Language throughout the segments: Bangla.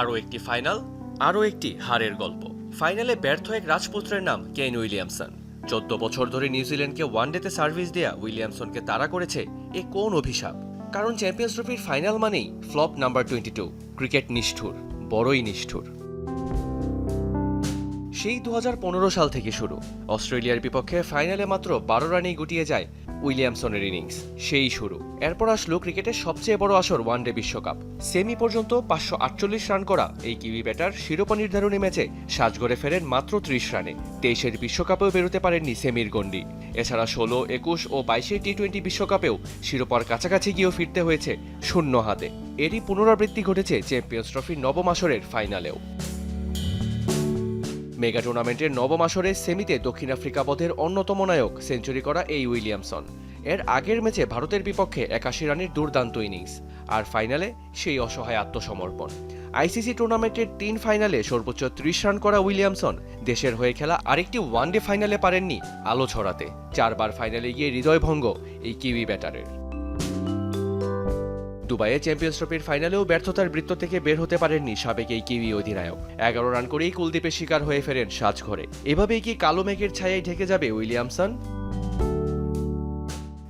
আরও একটি ফাইনাল, আরও একটি হারের গল্প। ফাইনালে ব্যর্থ এক রাজপুত্রের নাম কেন উইলিয়ামসন। চোদ্দ বছর ধরে নিউজিল্যান্ডকে ওয়ানডেতে সার্ভিস দেয়া উইলিয়ামসনকে তাড়া করেছে এ কোন অভিশাপ? কারণ চ্যাম্পিয়ন্স ট্রফির ফাইনাল মানেই flop number twenty two cricket নিষ্ঠুর, বড়ই নিষ্ঠুর। সেই দু হাজার পনেরো সাল থেকে শুরু। অস্ট্রেলিয়ার বিপক্ষে ফাইনালে মাত্র বারো রানেই গুটিয়ে যায় উইলিয়ামসনের ইনিংস, সেই শুরু। এরপর আসলো ক্রিকেটের সবচেয়ে বড় আসর ওয়ানডে বিশ্বকাপ। সেমি পর্যন্ত পাঁচশো আটচল্লিশ রান করা এই কিউই ব্যাটার শিরোপা নির্ধারণী ম্যাচে সাজগড়ে ফেরেন মাত্র ত্রিশ রানে। তেইশের বিশ্বকাপেও বেরোতে পারেননি সেমির গন্ডি এছাড়া ষোলো, একুশ ও বাইশের টি টোয়েন্টি বিশ্বকাপেও শিরোপার কাছাকাছি গিয়েও ফিরতে হয়েছে শূন্য হাতে। এরই পুনরাবৃত্তি ঘটেছে চ্যাম্পিয়ন্স ট্রফির নবম আসরের ফাইনালেও। মেগা টুর্নামেন্টের নবম আসরে সেমিতে দক্ষিণ আফ্রিকা পথের অন্যতম নায়ক সেঞ্চুরি করা এই উইলিয়ামসন। এর আগের ম্যাচে ভারতের বিপক্ষে একাশি রানের দুর্দান্ত ইনিংস, আর ফাইনালে সেই অসহায় আত্মসমর্পণ। আইসিসি টুর্নামেন্টের তিন ফাইনালে সর্বোচ্চ ত্রিশ রান করা উইলিয়ামসন দেশের হয়ে খেলা আরেকটি ওয়ানডে ফাইনালে পারেননি আলো ছড়াতে। চারবার ফাইনালে গিয়ে হৃদয়ভঙ্গ এই কিউই ব্যাটারের। দুবাইয়ে চ্যাম্পিয়ন্স ট্রফির ফাইনালেও ব্যর্থতার বৃত্ত থেকে বের হতে পারেননি সাবেক এই কিউই অধিনায়ক। এগারো রান করেই কুলদীপের শিকার হয়ে ফেরেন সাজঘরে। এভাবেই কি কালো মেঘের ছায়ায় ঢেকে যাবে উইলিয়ামসন?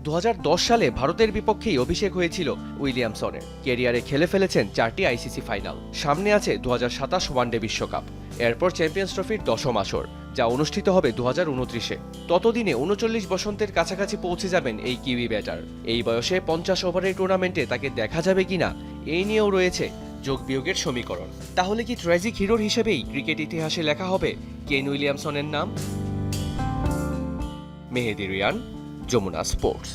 দু হাজার দশ সালে ভারতের বিপক্ষেই অভিষেক হয়েছিল উইলিয়ামসনের। কেরিয়ারে খেলে ফেলেছেন চারটি আইসিসি ফাইনাল। সামনে আছে দু ওয়ানডে বিশ্বকাপ। এরপর চ্যাম্পিয়ন্স ট্রফির দশম আসর, যা অনুষ্ঠিত হবে দু হাজার উনত্রিশে। ততদিনে উনচল্লিশ বসন্তের কাছাকাছি পৌঁছে যাবেন এই কিউই ব্যাটার। এই বয়সে পঞ্চাশ ওভারের টুর্নামেন্টে তাকে দেখা যাবে কিনা এই নিয়েও রয়েছে যোগ বিয়োগের সমীকরণ। তাহলে কি ট্র্যাজিক হিরোর হিসেবেই ক্রিকেট ইতিহাসে লেখা হবে কেন উইলিয়ামসনের নাম? মেহেদি রিয়ান, যমুনা স্পোর্টস।